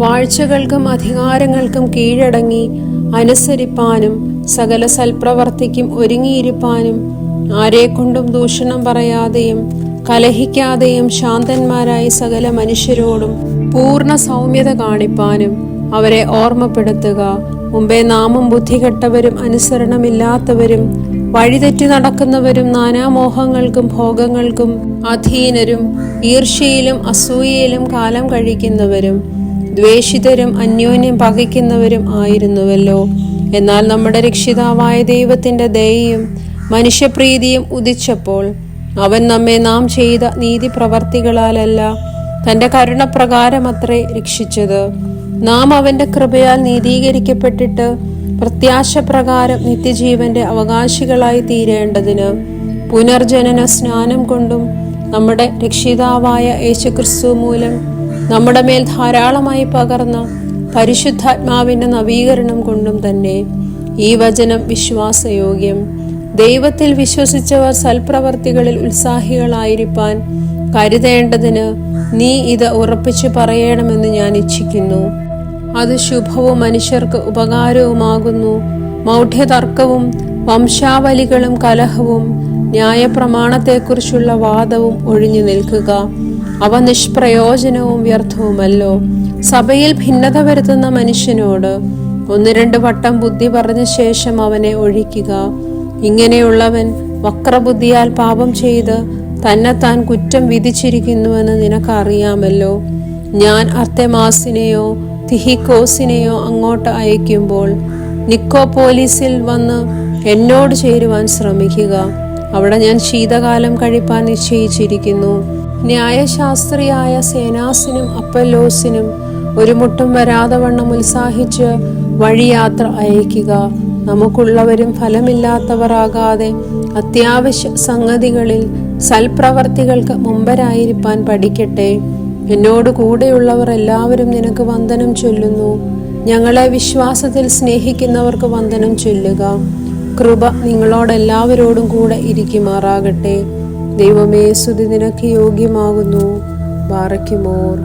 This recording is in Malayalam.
വാഴ്ചകൾക്കും അധികാരങ്ങൾക്കും കീഴടങ്ങി അനുസരിപ്പാനും സകല സൽപ്രവർത്തിക്കും ഒരുങ്ങിയിരിപ്പാനും ആരെക്കൊണ്ടും ദൂഷണം പറയാതെയും കലഹിക്കാതെയും ശാന്തന്മാരായി സകല മനുഷ്യരോടും പൂർണ സൗമ്യത കാണിപ്പാനും അവരെ ഓർമ്മപ്പെടുത്തുക. മുമ്പേ നാമം ബുദ്ധികെട്ടവരും അനുസരണമില്ലാത്തവരും വഴിതെറ്റി നടക്കുന്നവരും നാനാമോഹങ്ങൾക്കും ഭോഗങ്ങൾക്കും അധീനരും ഈർഷ്യയിലും അസൂയയിലും കാലം കഴിക്കുന്നവരും ദ്വേഷിതരും അന്യോന്യം പകയ്ക്കുന്നവരും ആയിരുന്നുവല്ലോ. എന്നാൽ നമ്മുടെ രക്ഷിതാവായ ദൈവത്തിന്റെ ദയയും മനുഷ്യപ്രീതിയും ഉദിച്ചപ്പോൾ അവൻ നമ്മെ നാം ചെയ്ത നീതി പ്രവർത്തികളാലല്ല തന്റെ കരുണപ്രകാരമത്രേ രക്ഷിച്ചത്. നാം അവന്റെ കൃപയാൽ നീതീകരിക്കപ്പെട്ടിട്ട് പ്രത്യാശ പ്രകാരം നിത്യജീവന്റെ അവകാശികളായി തീരേണ്ടതിന് പുനർജനന സ്നാനം കൊണ്ടും നമ്മുടെ രക്ഷിതാവായ യേശുക്രിസ്തു മൂലം നമ്മുടെ മേൽ ധാരാളമായി പകർന്ന പരിശുദ്ധാത്മാവിന്റെ നവീകരണം കൊണ്ടും തന്നെ ഈ വചനം വിശ്വാസയോഗ്യം. ദൈവത്തിൽ വിശ്വസിച്ചവർ സൽപ്രവർത്തികളിൽ ഉത്സാഹികളായിരിക്കാൻ കരുതേണ്ടതിന് നീ ഇത് ഉറപ്പിച്ചു പറയണമെന്ന് ഞാൻ ഇച്ഛിക്കുന്നു. അത് ശുഭവും മനുഷ്യർക്ക് ഉപകാരവുമാകുന്നു. മൗഢ്യതർക്കവും വംശാവലികളും കലഹവും ന്യായപ്രമാണത്തെക്കുറിച്ചുള്ള വാദവും ഒഴിഞ്ഞു നിൽക്കുക. അവ നിഷ്പ്രയോജനവും വ്യർത്ഥവുമല്ലോ. സഭയിൽ ഭിന്നത വരുത്തുന്ന മനുഷ്യനോട് ഒന്ന് രണ്ട് വട്ടം ബുദ്ധി പറഞ്ഞ ശേഷം അവനെ ഒഴിക്കുക. ഇങ്ങനെയുള്ളവൻ വക്രബുദ്ധിയാൽ പാപം ചെയ്ത് തന്നെത്താൻ കുറ്റം വിധിച്ചിരിക്കുന്നുവെന്ന് നിനക്കറിയാമല്ലോ. ഞാൻ അർത്തമാസിനെയോ തിഹിക്കോസിനെയോ അങ്ങോട്ട് അയക്കുമ്പോൾ നിക്കോപോലീസിൽ വന്ന് എന്നോട് ചേരുവാൻ ശ്രമിക്കുക. അവിടെ ഞാൻ ശീതകാലം കഴിപ്പാൻ നിശ്ചയിച്ചിരിക്കുന്നു. ന്യായശാസ്ത്രിയായ സേനാസിനും അപ്പല്ലോസിനും ഒരു മുട്ടും വരാതെ വണ്ണം ഉത്സാഹിച്ച് വഴിയാത്ര അയക്കുക നമുക്കുള്ളവരും ഫലമില്ലാത്തവരാകാതെ അത്യാവശ്യ സംഗതികളിൽ സൽപ്രവർത്തികൾക്ക് മുമ്പരായിരിക്കാൻ പഠിക്കട്ടെ. എന്നോട് കൂടെയുള്ളവർ എല്ലാവരും നിനക്ക് വന്ദനം ചൊല്ലുന്നു. ഞങ്ങളെ വിശ്വാസത്തിൽ സ്നേഹിക്കുന്നവർക്ക് വന്ദനം ചൊല്ലുക. കൃപ നിങ്ങളോടെല്ലാവരോടും കൂടെ ഇരിക്കുമാറാകട്ടെ. ദൈവമേ സ്തുതി നിനക്ക് യോഗ്യമാകുന്നു ബാറയ്ക്കുമോർ